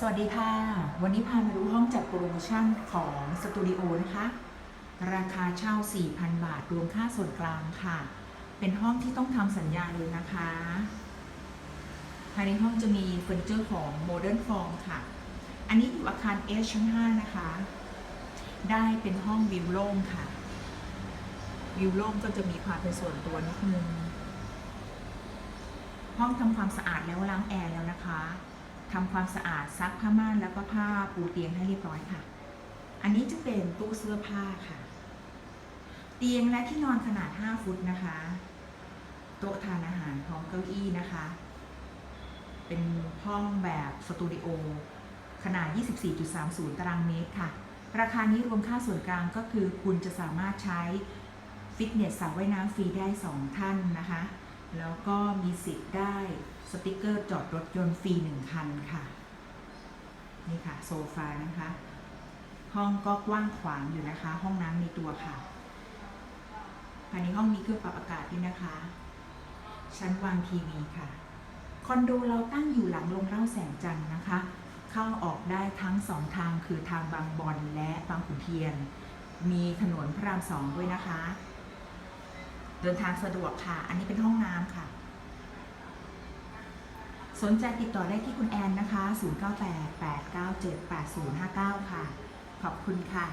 สวัสดีค่ะ วันนี้พามาดูห้องจัดโปรโมชั่นของสตูดิโอนะคะ ราคาเช่า 4,000 บาท รวมค่าส่วนกลางค่ะ เป็นห้องที่ต้องทำสัญญาเลยนะคะ ภายในห้องจะมีเฟอร์นิเจอร์ของ Modern Form ค่ะ อันนี้อยู่อาคาร S ชั้น 5 นะคะ ได้เป็นห้องวิวโล่งค่ะ วิวโล่งก็จะมีความเป็นส่วนตัวนิดนึง ห้องทำความสะอาดแล้วล้างแอร์แล้วนะคะ ทำความสะอาดซักผ้าม่านแล้วก็ผ้าปูเตียงให้เรียบร้อยค่ะ อันนี้จะเป็นตู้เสื้อผ้าค่ะ เตียงและที่นอนขนาด 5 ฟุตนะคะ โต๊ะทานอาหารพร้อมเก้าอี้นะคะ เป็นห้องแบบสตูดิโอขนาด 24.30 ตารางเมตรค่ะ ราคานี้รวมค่าส่วนกลางก็คือคุณจะสามารถใช้ฟิตเนสสระว่ายน้ำฟรีได้ 2 ท่านนะคะ แล้วก็มีสิทธิ์ได้ สติกเกอร์จอดรถยนต์ฟรีหนึ่งคันค่ะ นี่ค่ะโซฟานะคะ ห้องก็กว้างขวางอยู่นะคะ ห้องน้ำในตัวค่ะภายในห้องมีเครื่องปรับอากาศด้วยนะคะ ชั้นวางทีวีค่ะ คอนโดเราตั้งอยู่หลังโรงเล่าแสงจันทร์นะคะ เข้าออกได้ทั้งสองทางคือทางบางบอนและบางขุนเทียน มีถนนพระรามสองด้วยนะคะ เดินทางสะดวกค่ะ อันนี้เป็นห้องน้ำค่ะ สนใจติดต่อได้ที่คุณแอนนะคะ 0988978059 ค่ะ ขอบคุณค่ะ